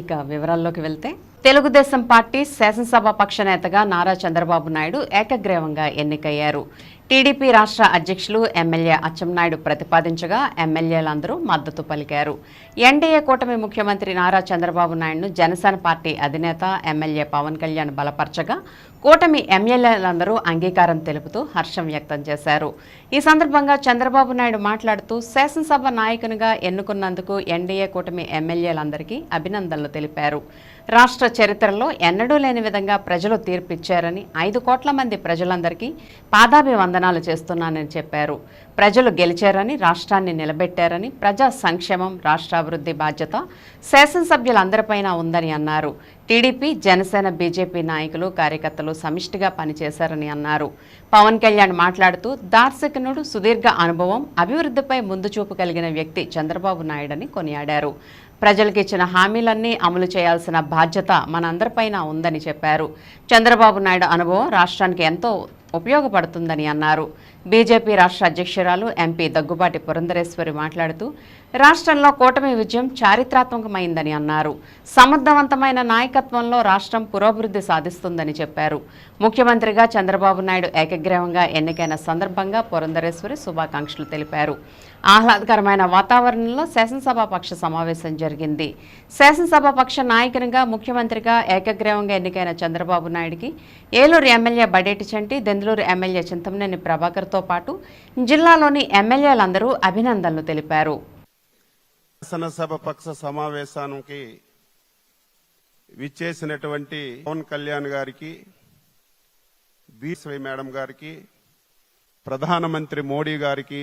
ఇక వివరాల్లోకి వెళ్తే తెలుగుదేశం పార్టీ శాసనసభ పక్ష నేతగా నారా చంద్రబాబు నాయుడు ఏకగ్రీవంగా ఎన్నికయ్యారు. టీడీపీ రాష్ట్ర అధ్యక్షులు ఎమ్మెల్యే అచ్చెన్నాయుడు ప్రతిపాదించగా ఎమ్మెల్యేలందరూ మద్దతు పలికారు. ఎన్డీఏ కూటమి ముఖ్యమంత్రి నారా చంద్రబాబు నాయుడును జనసేన పార్టీ అధినేత ఎమ్మెల్యే పవన్ కళ్యాణ్ బలపరచగా కూటమి ఎమ్మెల్యేలందరూ అంగీకారం తెలుపుతూ హర్షం వ్యక్తం చేశారు. ఈ సందర్భంగా చంద్రబాబు నాయుడు మాట్లాడుతూ శాసనసభ నాయకునిగా ఎన్నుకున్నందుకు ఎన్డీఏ కూటమి ఎమ్మెల్యేలందరికీ అభినందనలు తెలిపారు. రాష్ట్ర చరిత్రలో ఎన్నడూ లేని విధంగా ప్రజలు తీర్పిచ్చారని ఐదు కోట్ల మంది ప్రజలందరికీ వందనాలు చేస్తున్నానని చెప్పారు. ప్రజలు గెలిచారని రాష్ట్రాన్ని నిలబెట్టారని ప్రజా సంక్షేమం రాష్ట్రాభివృద్ధి బాధ్యత శాసనసభ్యులందరిపైన ఉందని అన్నారు. టీడీపీ జనసేన బీజేపీ నాయకులు కార్యకర్తలు సమిష్టిగా పనిచేశారని అన్నారు. పవన్ కళ్యాణ్ మాట్లాడుతూ దార్శకునుడు సుదీర్ఘ అనుభవం అభివృద్ధిపై ముందు చూపు కలిగిన వ్యక్తి చంద్రబాబు నాయుడని కొనియాడారు. ప్రజలకు ఇచ్చిన హామీలన్నీ అమలు చేయాల్సిన బాధ్యత మనందరిపైన ఉందని చెప్పారు. చంద్రబాబు నాయుడు అనుభవం రాష్ట్రానికి ఎంతో ఉపయోగపడుతుందని అన్నారు. బీజేపీ రాష్ట్ర అధ్యక్షురాలు ఎంపీ దగ్గుబాటి పురంధరేశ్వరి మాట్లాడుతూ రాష్ట్రంలో కూటమి విజయం చారిత్రాత్మకమైందని అన్నారు. సమర్థవంతమైన నాయకత్వంలో రాష్ట్రం పురోభివృద్ధి సాధిస్తుందని చెప్పారు. ముఖ్యమంత్రిగా చంద్రబాబు నాయుడు ఏకగ్రీవంగా ఎన్నికైన సందర్భంగా పురంధరేశ్వరి శుభాకాంక్షలు తెలిపారు. ఆహ్లాదకరమైన వాతావరణంలో శాసనసభ పక్ష సమావేశం జరిగింది. శాసనసభ పక్ష నాయకునిగా ముఖ్యమంత్రిగా ఏకగ్రీవంగా ఎన్నికైన చంద్రబాబు నాయుడికి ఏలూరు ఎమ్మెల్యే బడేటి చంటి దెందులూరు ఎమ్మెల్యే చింతమనేని ప్రభాకర్తో పాటు జిల్లాలోని ఎమ్మెల్యేలందరూ అభినందనలు తెలిపారు. శాసనసభ పక్ష సమావేశానికి విచ్చేసినటువంటి పవన్ కళ్యాణ్ గారికి బీఎస్వై మేడం గారికి ప్రధానమంత్రి మోడీ గారికి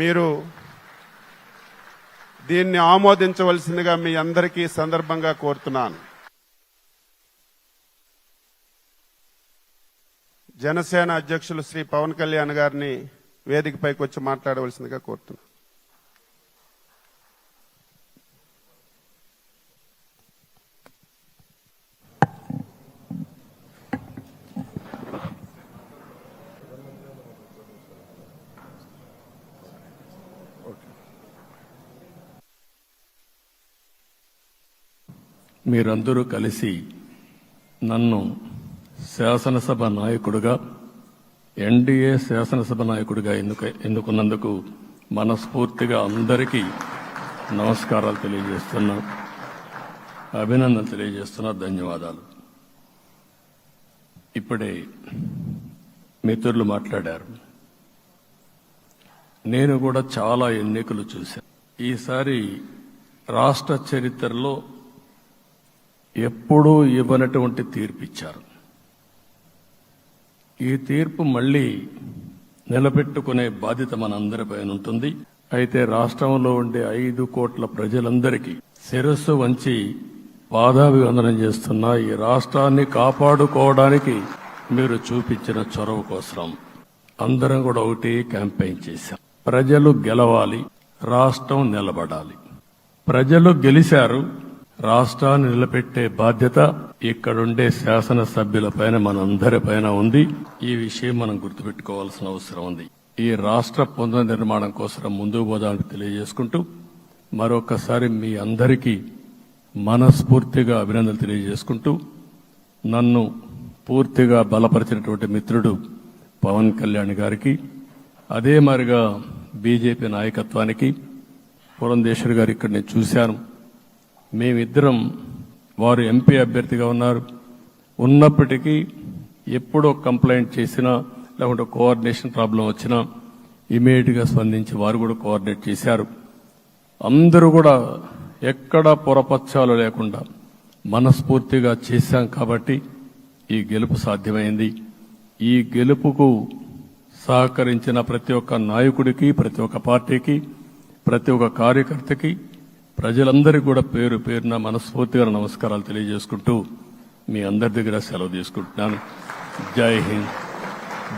మీరు దీన్ని ఆమోదించవలసిందిగా మీ అందరికీ సందర్భంగా కోరుతున్నాను. జనసేన అధ్యక్షులు శ్రీ పవన్ కళ్యాణ్ గారిని వేదికపైకి వచ్చి మాట్లాడవలసిందిగా కోరుతున్నాను. మీరందరూ కలిసి నన్ను శాసనసభ నాయకుడుగా ఎన్డీఏ శాసనసభ నాయకుడిగా ఎందుకు ఎన్నుకున్నందుకు మనస్ఫూర్తిగా అందరికీ నమస్కారాలు తెలియజేస్తున్నా అభినందన తెలియజేస్తున్నా ధన్యవాదాలు. ఇప్పుడే మిత్రులు మాట్లాడారు. నేను కూడా చాలా ఎన్నికలు చూశాను. ఈసారి రాష్ట్ర చరిత్రలో ఎప్పుడూ ఇవ్వనటువంటి తీర్పు ఇచ్చారు ఈ తీర్పు మళ్ళీ నిలబెట్టుకునే బాధ్యత మనందరిపైన ఉంటుంది. అయితే రాష్ట్రంలో ఉండే ఐదు కోట్ల ప్రజలందరికీ శిరస్సు వంచి పాదాభివందనం చేస్తున్న ఈ రాష్ట్రాన్ని కాపాడుకోవడానికి మీరు చూపించిన చొరవ కోసం అందరం కూడా ఒకటి క్యాంపెయిన్ చేశాం. ప్రజలు గెలవాలి రాష్ట్రం నిలబడాలి. ప్రజలు గెలిచారు రాష్ట్రాన్ని నిలబెట్టే బాధ్యత ఇక్కడుండే శాసనసభ్యులపైన పైన పైన ఉంది. ఈ విషయం మనం గుర్తుపెట్టుకోవాల్సిన అవసరం ఉంది. ఈ రాష్ట్ర పునర్నిర్మాణం కోసం ముందుకు పోదామని తెలియజేసుకుంటూ మరొకసారి మీ అందరికీ మనస్ఫూర్తిగా అభినందనలు తెలియజేసుకుంటూ నన్ను పూర్తిగా బలపరిచినటువంటి మిత్రుడు పవన్ కళ్యాణ్ గారికి అదే మారిగా బీజేపీ నాయకత్వానికి పురంధేశ్వరి గారు ఇక్కడ నేను చూశాను. మేమిద్దరం వారు ఎంపీ అభ్యర్థిగా ఉన్నారు. ఉన్నప్పటికీ ఎప్పుడో కంప్లైంట్ చేసినా లేకుంటే కోఆర్డినేషన్ ప్రాబ్లం వచ్చినా ఇమీడియట్గా స్పందించి వారు కూడా కోఆర్డినేట్ చేశారు. అందరూ కూడా ఎక్కడా పొరపచ్చాలు లేకుండా మనస్ఫూర్తిగా చేశాం కాబట్టి ఈ గెలుపు సాధ్యమైంది. ఈ గెలుపుకు సహకరించిన ప్రతి ఒక్క నాయకుడికి ప్రతి ఒక్క పార్టీకి ప్రతి ఒక్క కార్యకర్తకి ప్రజలందరికీ కూడా పేరు పేరున మనస్ఫూర్తిగా నమస్కారాలు తెలియజేసుకుంటూ మీ అందరి దగ్గర సెలవు తీసుకుంటున్నాను. జై హింద్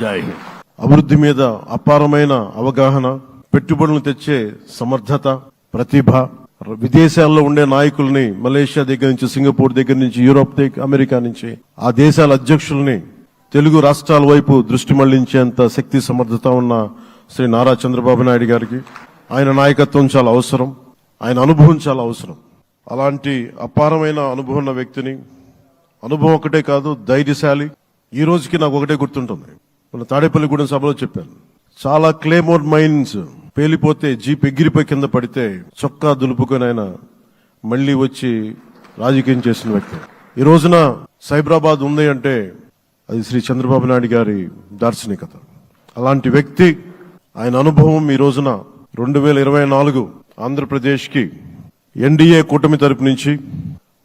జై హింద్. అభివృద్ధి మీద అపారమైన అవగాహన పెట్టుబడులు తెచ్చే సమర్థత ప్రతిభ విదేశాల్లో ఉండే నాయకుల్ని మలేషియా దగ్గర నుంచి సింగపూర్ దగ్గర నుంచి యూరోప్ దగ్గర అమెరికా నుంచి ఆ దేశాల అధ్యక్షుల్ని తెలుగు రాష్ట్రాల వైపు దృష్టి మళ్ళించేంత శక్తి సమర్థత ఉన్న శ్రీ నారా చంద్రబాబు నాయుడు గారికి. ఆయన నాయకత్వం చాలా అవసరం. ఆయన అనుభవం చాలా అవసరం. అలాంటి అపారమైన అనుభవం ఉన్న వ్యక్తిని అనుభవం ఒకటే కాదు ధైర్యశాలి. ఈ రోజుకి నాకు ఒకటే గుర్తుంటుంది. మన తాడేపల్లిగూడెం సభలో చెప్పాను. చాలా క్లేమోర్ మైన్స్ పేలిపోతే జీప్ ఎగిరిపోయి కింద పడితే చొక్కా దులుపుకొని ఆయన మళ్ళీ వచ్చి రాజకీయం చేసిన వ్యక్తి. ఈ రోజున సైబరాబాద్ ఉంది అంటే అది శ్రీ చంద్రబాబు నాయుడు గారి దార్శనికత. అలాంటి వ్యక్తి ఆయన అనుభవం ఈ రోజున రెండు వేల ఇరవై నాలుగు ఆంధ్రప్రదేశ్కి ఎన్డీఏ కూటమి తరపు నుంచి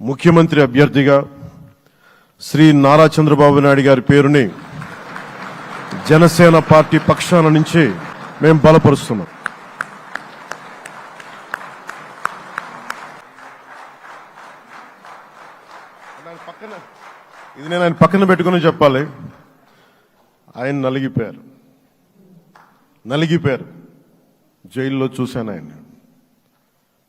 ముఖ్యమంత్రి అభ్యర్థిగా శ్రీ నారా చంద్రబాబు నాయుడు గారి పేరుని జనసేన పార్టీ పక్షాన నుంచి మేము బలపరుస్తున్నాం. ఇది నేను ఆయన పక్కన పెట్టుకుని చెప్పాలి. ఆయన నలిగిపోయారు. నలిగిపోయారు. జైల్లో చూశాను ఆయన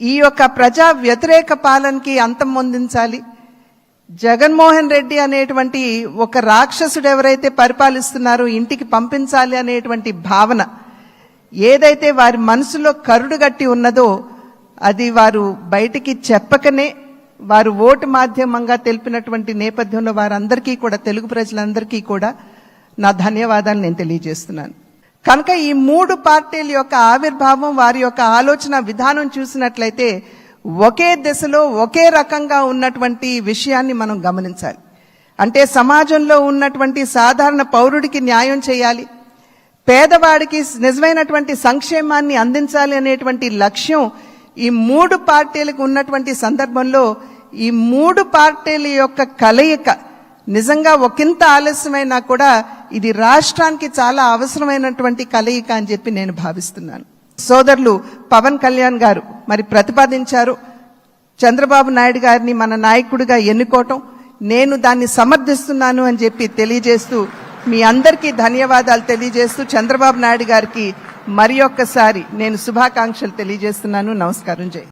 ఈ యొక్క ప్రజా వ్యతిరేక పాలనకి అంతం పొందించాలి. జగన్మోహన్ రెడ్డి అనేటువంటి ఒక రాక్షసుడు ఎవరైతే పరిపాలిస్తున్నారో ఇంటికి పంపించాలి అనేటువంటి భావన ఏదైతే వారి మనసులో కరుడు గట్టి ఉన్నదో అది వారు బయటికి చెప్పకనే వారు ఓటు మాధ్యమంగా తెలిపినటువంటి నేపథ్యంలో వారందరికీ కూడా తెలుగు ప్రజలందరికీ కూడా నా ధన్యవాదాలు నేను తెలియజేస్తున్నాను. కనుక ఈ మూడు పార్టీల యొక్క ఆవిర్భావం వారి యొక్క ఆలోచన విధానం చూసినట్లయితే ఒకే దిశలో ఒకే రకంగా ఉన్నటువంటి విషయాన్ని మనం గమనించాలి. అంటే సమాజంలో ఉన్నటువంటి సాధారణ పౌరుడికి న్యాయం చేయాలి. పేదవాడికి నిజమైనటువంటి సంక్షేమాన్ని అందించాలి అనేటువంటి లక్ష్యం ఈ మూడు పార్టీలకు ఉన్నటువంటి సందర్భంలో ఈ మూడు పార్టీల యొక్క కలయిక నిజంగా ఒకంత ఆలస్యమైనా కూడా ఇది రాష్ట్రానికి చాలా అవసరమైనటువంటి కలయిక అని చెప్పి నేను భావిస్తున్నాను. సోదరులు పవన్ కళ్యాణ్ గారు మరి ప్రతిపాదించారు. చంద్రబాబు నాయుడు గారిని మన నాయకుడిగా ఎన్నుకోవటం. నేను దాన్ని సమర్థిస్తున్నాను అని చెప్పి తెలియజేస్తూ మీ అందరికీ ధన్యవాదాలు తెలియజేస్తూ చంద్రబాబు నాయుడు గారికి మరి ఒక్కసారి నేను శుభాకాంక్షలు తెలియజేస్తున్నాను. నమస్కారం జై